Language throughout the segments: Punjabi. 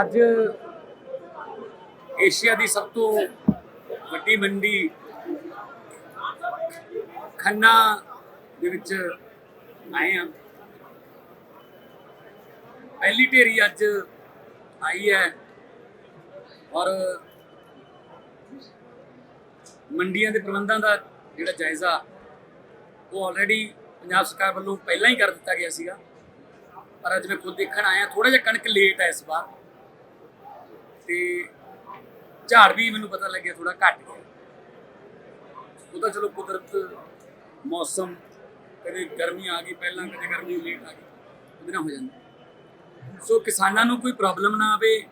ਅੱਜ ਏਸ਼ੀਆ ਦੀ ਸਭ ਤੋਂ ਵੱਡੀ ਮੰਡੀ ਖੰਨਾ ਦੇ ਵਿੱਚ ਆਏ ਆ ਪਹਿਲੀ ਢੇਰੀ ਅੱਜ ਆਈ ਹੈ ਔਰ ਮੰਡੀਆਂ ਦੇ ਪ੍ਰਬੰਧਾਂ ਦਾ ਜਿਹੜਾ ਜਾਇਜ਼ਾ ਉਹ ਆਲਰੇਡੀ ਪੰਜਾਬ ਸਰਕਾਰ ਵੱਲੋਂ ਪਹਿਲਾਂ ਹੀ ਕਰ ਦਿੱਤਾ ਗਿਆ ਸੀਗਾ। ਪਰ ਅੱਜ ਮੈਂ ਖੁਦ ਦੇਖਣ ਆਇਆ ਥੋੜਾ ਜਿਹਾ ਕਣਕ ਲੇਟ ਹੈ ਇਸ ਵਾਰ। ਤੇ ਝਾੜ ਵੀ ਮੈਨੂੰ ਪਤਾ ਲੱਗਿਆ ਥੋੜਾ ਘੱਟ ਗਿਆ। ਉਹ ਤਾਂ ਚਲੋ ਕੁਦਰਤ ਮੌਸਮ, ਕਦੇ ਗਰਮੀ ਆ ਗਈ, ਪਹਿਲਾਂ ਕਦੇ ਗਰਮੀ ਲੇਟ ਆ ਗਈ, ਉਹਦੇ ਨਾਲ ਹੋ ਜਾਂਦਾ। ਸੋ ਕਿਸਾਨਾਂ ਨੂੰ ਕੋਈ ਪ੍ਰੋਬਲਮ ਨਾ ਆਵੇ,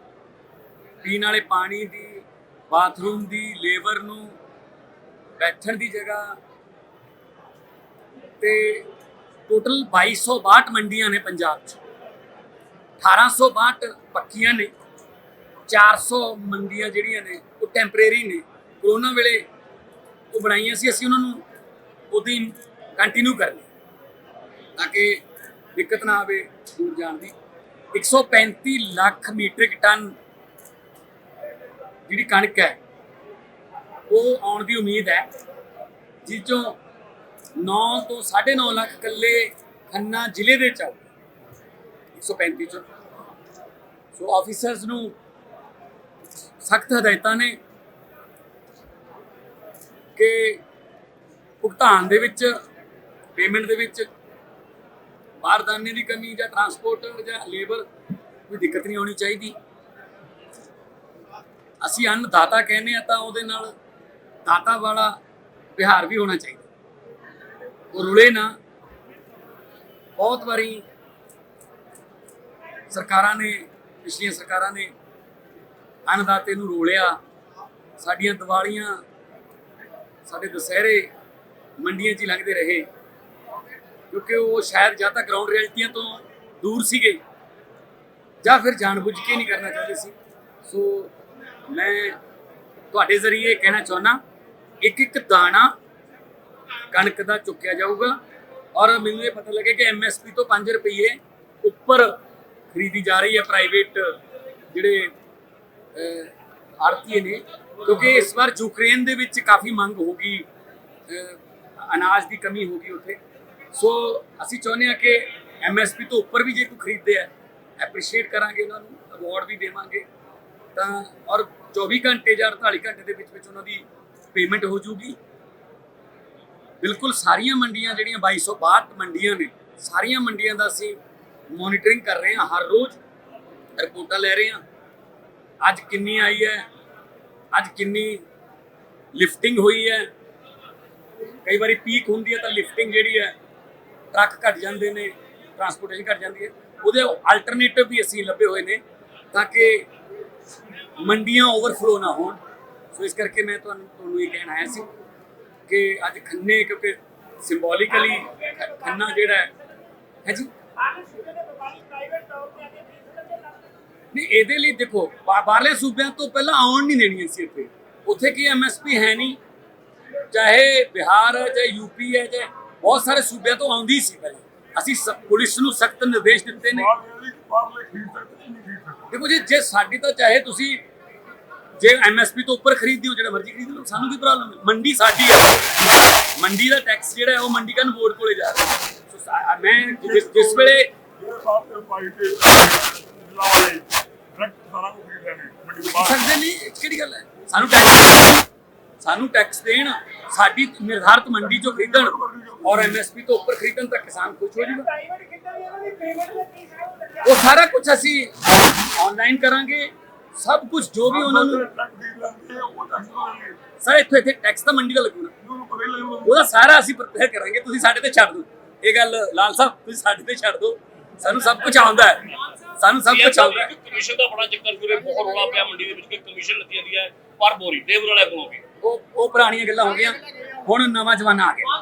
ਪੀਣ ਵਾਲੇ ਪਾਣੀ ਦੀ ਬਾਥਰੂਮ ਦੀ ਲੇਬਰ ਨੂੰ ਬੈਠਣ ਦੀ ਜਗ੍ਹਾ। ਤੇ ਟੋਟਲ 2262 ਮੰਡੀਆਂ ਨੇ ਪੰਜਾਬ 'ਚ। 1862 ਪੱਕੀਆਂ ਨੇ। 400 ਮੰਡੀਆਂ ਜਿਹੜੀਆਂ ਨੇ, ਉਹ ਟੈਂਪਰੇਰੀ ਨੇ। ਕਰੋਨਾ ਵੇਲੇ ਉਹ ਬਣਾਈਆਂ ਸੀ, ਅਸੀਂ ਉਹਨਾਂ ਨੂੰ ਉਹਦੀ ਕੰਟੀਨਿਊ ਕਰਨੀ। ਤਾਂ ਕਿ ਦਿੱਕਤ ਨਾ ਆਵੇ ਦੂਰ ਜਾਣ ਦੀ। 135 ਲੱਖ ਮੀਟ੍ਰਿਕ ਟਨ ਜਿਹੜੀ ਕਣਕ ਹੈ, ਉਹ ਆਉਣ ਦੀ ਉਮੀਦ ਹੈ, ਜਿਸ ਚੋਂ 9 ਤੋਂ 9.5 ਲੱਖ ਕੱਲੇ ਖੰਨਾ ਜ਼ਿਲ੍ਹੇ ਦੇ ਚਾਉ 135 ਚੋਂ। ਸੋ ਆਫੀਸਰਸ ਨੂੰ ਸਖਤ ਹਦਾਇਤਾਂ ਨੇ ਕਿ ਭੁਗਤਾਨ ਦੇ ਵਿੱਚ ਪੇਮੈਂਟ ਦੇ ਵਿੱਚ ਬਾਰਦਾਨੇ ਦੀ ਕਮੀ ਜਾਂ ਟਰਾਂਸਪੋਰਟ ਜਾਂ ਲੇਬਰ ਕੋਈ ਦਿੱਕਤ ਨਹੀਂ ਆਉਣੀ ਚਾਹੀਦੀ। ਅਸੀਂ ਅੰਨਦਾਤਾ ਕਹਿੰਦੇ ਆ ਤਾਂ ਉਹਦੇ ਨਾਲ ਦਾਤਾ ਵਾਲਾ ਵਿਹਾਰ ਵੀ ਹੋਣਾ ਚਾਹੀਦਾ। ਉਹ ਰੁਲੇ ਨਾ। ਬਹੁਤ ਵਾਰੀ ਸਰਕਾਰਾਂ ਨੇ, ਪਿਛਲੀਆਂ ਸਰਕਾਰਾਂ ਨੇ ਅੰਨਦਾਤੇ ਨੂੰ ਰੋਲਿਆ। ਸਾਡੀਆਂ ਦੀਵਾਲੀਆਂ ਸਾਡੇ ਦੁਸਹਿਰੇ ਮੰਡੀਆਂ 'ਚ ਹੀ ਲੰਘਦੇ ਰਹੇ। ਕਿਉਂਕਿ ਉਹ ਸ਼ਾਇਦ ਜਾਂ ਤਾਂ ਗਰਾਊਂਡ ਰਿਐਲਿਟੀਆਂ ਤੋਂ ਦੂਰ ਸੀਗੇ ਜਾਂ ਫਿਰ ਜਾਣਬੁੱਝ ਕੇ ਨਹੀਂ ਕਰਨਾ ਚਾਹੁੰਦੇ ਸੀ। ਸੋ ਮੈਂ ਤੁਹਾਡੇ ਜ਼ਰੀਏ ਕਹਿਣਾ ਚਾਹੁੰਦਾ, ਇੱਕ ਇੱਕ ਦਾਣਾ ਕਣਕ ਦਾ ਚੁੱਕਿਆ ਜਾਊਗਾ ਔਰ ਮੈਨੂੰ ਇਹ ਪਤਾ ਲੱਗਿਆ ਕਿ ਐਮਐਸਪੀ ਤੋਂ 5 ਰੁਪਏ ਉੱਪਰ ਖਰੀਦੀ ਜਾ ਰਹੀ ਹੈ ਪ੍ਰਾਈਵੇਟ ਜਿਹੜੇ ਆੜਤੀਏ ਨੇ, ਕਿਉਂਕਿ ਇਸ ਵਾਰ ਯੂਕਰੇਨ ਦੇ ਵਿੱਚ ਕਾਫੀ ਮੰਗ ਹੋਗੀ ਅਨਾਜ ਦੀ ਕਮੀ ਹੋਗੀ ਉੱਥੇ। ਸੋ ਅਸੀਂ ਚਾਹੁੰਦੇ ਹਾਂ ਕਿ ਐਮਐਸਪੀ ਤੋਂ ਉੱਪਰ ਵੀ ਜੇ ਕੋਈ ਖਰੀਦਦੇ ਆ ਐਪਰੀਸ਼ੀਏਟ ਕਰਾਂਗੇ ਉਹਨਾਂ ਨੂੰ ਅਵਾਰਡ ਵੀ ਦੇਵਾਂਗੇ। ਤਾਂ, ਔਰ 24 ਘੰਟੇ ਜਾਂ 48 ਘੰਟੇ ਦੇ ਵਿੱਚ ਵਿੱਚ ਉਹਨਾਂ ਦੀ ਪੇਮੈਂਟ ਹੋ ਜੂਗੀ ਬਿਲਕੁਲ ਸਾਰੀਆਂ ਮੰਡੀਆਂ ਜਿਹੜੀਆਂ 2262 ਮੰਡੀਆਂ ਨੇ, ਸਾਰੀਆਂ ਮੰਡੀਆਂ ਦਾ ਅਸੀਂ ਮੋਨੀਟਰਿੰਗ ਕਰ ਰਹੇ ਹਾਂ ਹਰ ਰੋਜ਼, ਰਿਪੋਰਟਾਂ ਲੈ ਰਹੇ ਹਾਂ। ਅੱਜ ਕਿੰਨੀ ਆਈ ਹੈ? ਅੱਜ ਕਿੰਨੀ ਲਿਫਟਿੰਗ ਹੋਈ ਹੈ? ਕਈ ਵਾਰੀ ਪੀਕ ਹੁੰਦੀ ਹੈ ਤਾਂ ਲਿਫਟਿੰਗ ਜਿਹੜੀ ਹੈ, ਟਰੱਕ ਘਟ ਜਾਂਦੇ ਨੇ ਟਰਾਂਸਪੋਰਟੇਸ਼ਨ ਘਟ ਜਾਂਦੀ ਹੈ। ਉਹਦੇ ਅਲਟਰਨੇਟਿਵ ਵੀ ਅਸੀਂ ਲੱਭੇ ਹੋਏ ਨੇ ਤਾਂ ਕਿ ਮੰਡੀਆਂ ਓਵਰਫਲੋ ਨਾ ਹੋਣ। ਸੋ ਇਸ ਕਰਕੇ ਮੈਂ ਤੁਹਾਨੂੰ ਤੁਹਾਨੂੰ ਇਹ ਕਹਿਣ ਆਇਆ ਸੀ ਕਿ ਅੱਜ ਖੰਨੇ, ਕਿਉਂਕਿ ਸਿੰਬੋਲਿਕਲੀ ਖੰਨਾ ਜਿਹੜਾ ਹੈ ਹੈ ਜੀ? ਨਹੀਂ ਇਹਦੇ ਲਈ ਦੇਖੋ ਬਾਹਰਲੇ ਸੂਬਿਆਂ ਤੋਂ ਪਹਿਲਾਂ ਆਉਣ ਨਹੀਂ ਦੇਣੀਆਂ ਸੀ ਇੱਥੇ। ਉੱਥੇ ਕੀ ਐਮਐਸਪੀ ਹੈ ਨਹੀਂ। ਚਾਹੇ ਬਿਹਾਰ ਹੈ ਚਾਹੇ ਯੂਪੀ ਹੈ ਚਾਹੇ ਬਹੁਤ ਸਾਰੇ ਸੂਬਿਆਂ ਤੋਂ ਆਉਂਦੀ ਸੀ ਪਹਿਲਾਂ। ਅਸੀਂ ਪੁਲਿਸ ਨੂੰ ਸਖਤ ਨਿਰਦੇਸ਼ ਦਿੱਤੇ ਨੇ। ਦੇਖੋ ਜੀ ਜੇ ਸਾਡੀ ਤਾਂ ਚਾਹੇ ਤੁਸੀਂ ਜੇ ਐਮਐਸਪੀ ਤੋਂ ਉੱਪਰ ਖਰੀਦਦੇ ਹੋ ਜਿਹੜਾ ਮਰਜ਼ੀ ਖਰੀਦ ਲਓ ਸਾਨੂੰ ਕੀ ਪ੍ਰੋਬਲਮ ਹੈ ਮੰਡੀ ਸਾਡੀ ਹੈ ਮੰਡੀ ਦਾ ਟੈਕਸ ਜਿਹੜਾ ਹੈ ਉਹ ਮੰਡੀ ਕਨ ਬੋਰਡ ਕੋਲੇ ਜਾ ਰਿਹਾ। ਹੈ ਸੋ ਸਾ- ਮੈਂ ਜਿਸ ਜਿਸ ਵੇਲੇ ਸਕਦੇ ਨਹੀਂ ਇਹ ਕਿਹੜੀ ਗੱਲ ਹੈ? ਸਾਨੂੰ ਟੈਕਸ ਸਾਨੂੰ ਟੈਕਸ ਦੇਣ ਸਾਡੀ ਨਿਰਧਾਰਤ ਮੰਡੀ ਚੋਂ ਖਰੀਦਣ। ਔਰ ਐਮਐਸਪੀ ਤੋਂ ਉੱਪਰ ਖਰੀਦਣ ਤਾਂ ਕਿਸਾਨ ਖੁਸ਼ ਹੋ ਜਾਊਗਾ। ਉਹ ਸਾਰਾ ਕੁਝ ਅਸੀਂ ਆਨਲਾਈਨ ਕਰਾਂਗੇ। ਸਭ ਕੁਝ ਜੋ ਵੀ ਉਹਨਾਂ ਨੂੰ ਸਰ ਇੱਥੇ ਇੱਥੇ ਟੈਕਸ ਤਾਂ ਮੰਡੀ ਦਾ ਲੱਗੂਗਾ ਉਹਦਾ ਸਾਰਾ ਅਸੀਂ ਪ੍ਰਪੇਅਰ ਕਰਾਂਗੇ। ਤੁਸੀਂ ਸਾਡੇ ਤੇ ਛੱਡ ਦਿਓ। ਇਹ ਗੱਲ ਲਾਲ ਸਾਹਿਬ ਤੁਸੀਂ ਸਾਡੇ ਤੇ ਛੱਡ ਦਿਓ। ਸਾਨੂੰ ਸਭ ਕੁਝ ਆਉਂਦਾ ਹੈ। ਸਾਨੂੰ ਸਭ ਕੁਝ ਆਉਂਦਾ ਹੈ। ਕਮਿਸ਼ਨ ਦਾ ਬੜਾ ਚੱਕਰ ਜੁਰੇ ਬਹੁਤ ਰੌਲਾ ਪਿਆ ਮੰਡੀ ਦੇ ਵਿੱਚ ਕਿ ਕਮਿਸ਼ਨ ਲੱਗੀ ਜਾਂਦੀ ਹੈ ਪਰ ਬੋਰੀ ਲੇਬਰ ਵਾਲੇ ਕੋਲੋਂ ਵੀ। ਉਹ ਉਹ ਪੁਰਾਣੀਆਂ ਗੱਲਾਂ ਹੋ ਗਈਆਂ। ਹੁਣ ਨਵਾਂ ਜ਼ਮਾਨਾ ਆ ਗਿਆ।